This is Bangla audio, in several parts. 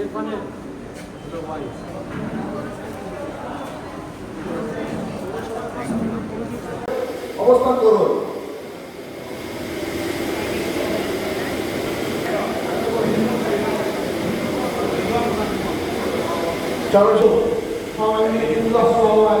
ইরফানের অবস্থান করুন। চলো চলো। সবাই মিলে কিন্তু সবাই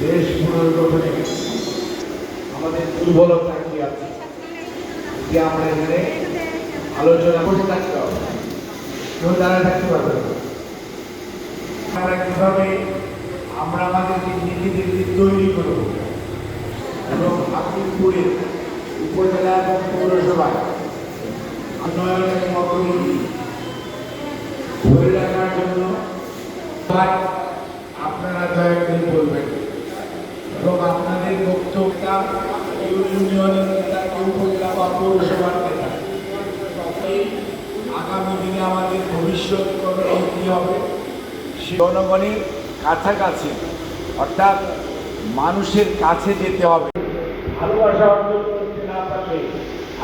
দেশ পুনর্গঠনে আমাদের দুর্বলতা কি আছে? যে আমরা এখানে আলোচনা বসে থাকতে হবে। কেউ দাঁড়ায় থাকতে পারবে আমরা কীভাবে আমরা আমাদের নিজেদেরকে তৈরি করব এবং হাকিমপুরে উপজেলা এবং পৌরসভায় উন্নয়ন অগ্রগতি ধরে রাখার জন্য কেউ ইউনিয়নের নেতা কেউ উপজেলা বা পৌরসভার নেতা আগামী দিনে আমাদের ভবিষ্যৎ কী হবে জনগণের কাছাকাছি অর্থাৎ মানুষের কাছে যেতে হবে। ভালোবাসা অর্জন করতে না পারলে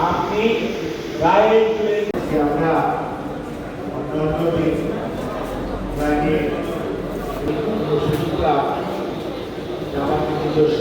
আপনি গায়ে আমরা সুযোগটা নিজস্ব